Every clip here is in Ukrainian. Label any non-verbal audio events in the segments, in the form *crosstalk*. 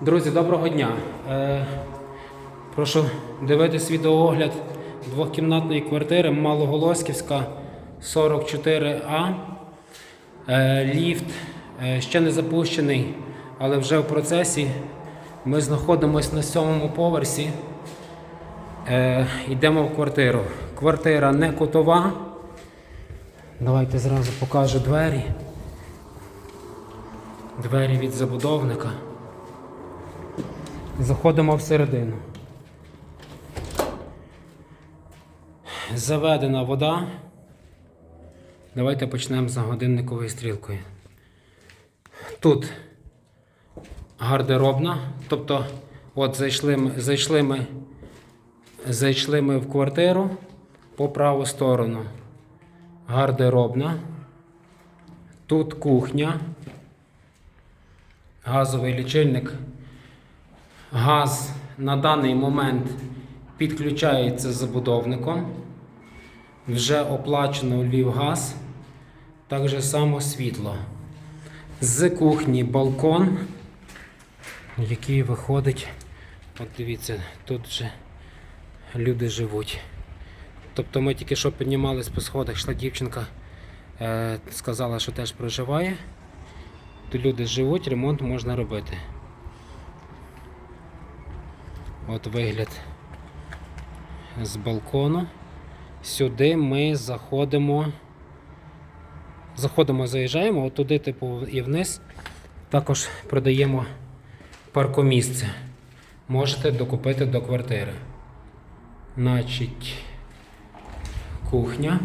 Друзі, доброго дня. Е, прошу дивитись відеоогляд двохкімнатної квартири Малоголосківська 44А. Е, ліфт е, ще не запущений, але вже в процесі. Ми знаходимося на сьомому поверсі. Е, йдемо в квартиру. Квартира не кутова. Давайте зразу покажу двері. Двері від забудовника. Заходимо всередину. Заведена вода. Давайте почнемо за годинниковою стрілкою. Тут гардеробна. Тобто, от зайшли зайшли ми, зайшли ми в квартиру по праву сторону. Гардеробна. Тут кухня. Газовий лічильник. Газ на даний момент підключається забудовником. Вже оплачено Львівгаз. Так же само світло. З кухні балкон, який виходить. От дивіться, тут вже люди живуть. Тобто ми тільки що піднімались по сходах, йшла дівчинка, е, сказала, що теж проживає. Тут люди живуть, ремонт можна робити. От вигляд з балкону. Сюди ми заходимо. Заходимо, заїжджаємо, от туди, типу, і вниз. Також продаємо паркомісце. Можете докупити до квартири. Значить, кухня.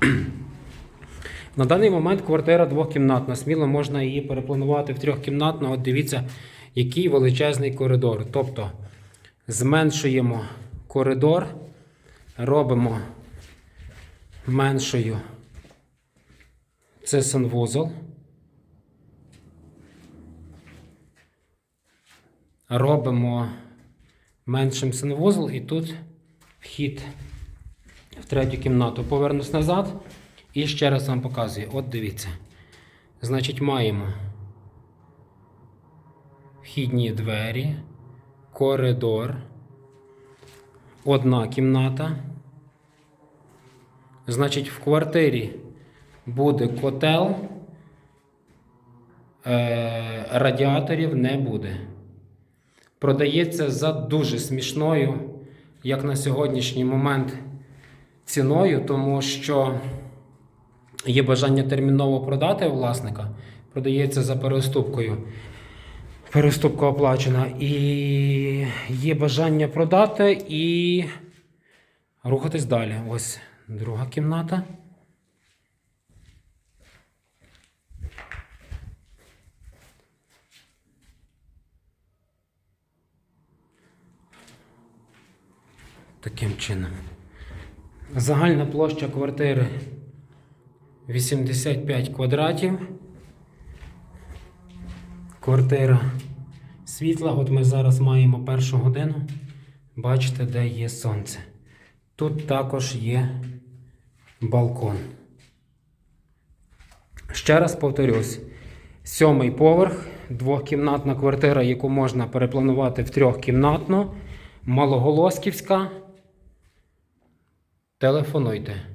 *clears throat* На даний момент квартира двохкімнатна. Сміло можна її перепланувати в трьохкімнатну. От дивіться, який величезний коридор. Тобто зменшуємо коридор, робимо меншою. Це санвузол. Робимо меншим санвузол і тут вхід в третю кімнату. Повернусь назад і ще раз вам показую. От дивіться. Значить, маємо вхідні двері, коридор, одна кімната. Значить, в квартирі буде котел, е, радіаторів не буде. Продається за дуже смішною, як на сьогоднішній момент, ціною, тому що є бажання терміново продати власника, продається за переступкою. Переступка оплачена. І є бажання продати і рухатись далі. Ось друга кімната. Таким чином. Загальна площа квартири 85 квадратів. Квартира світла. От ми зараз маємо першу годину. Бачите, де є сонце. Тут також є балкон. Ще раз повторюсь: сьомий поверх, двохкімнатна квартира, яку можна перепланувати в трьохкімнатну, Малоголосківська. Телефонуйте.